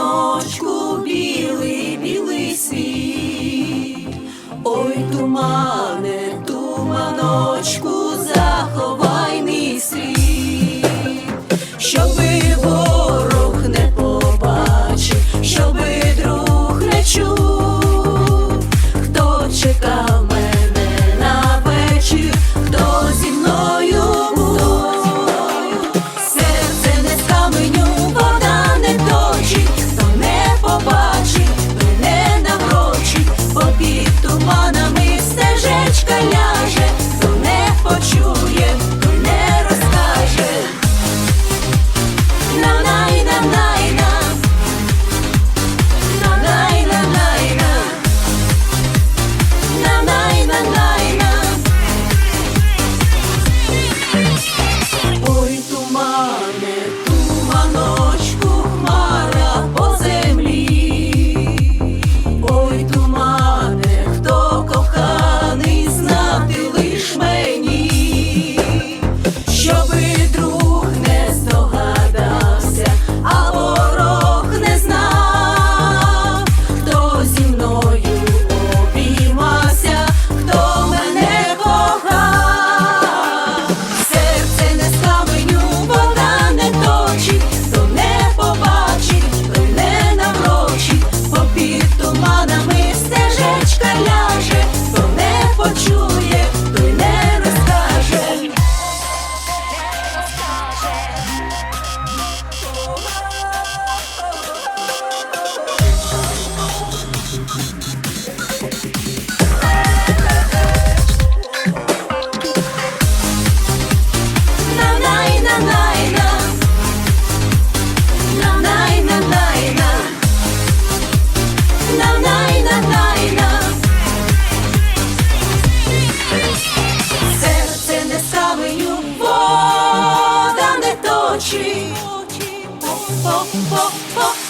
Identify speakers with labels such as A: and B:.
A: віночку білий, білий свій, ой, тумане, туманочку, заховай мій світ, щоби. 要 Oh ho.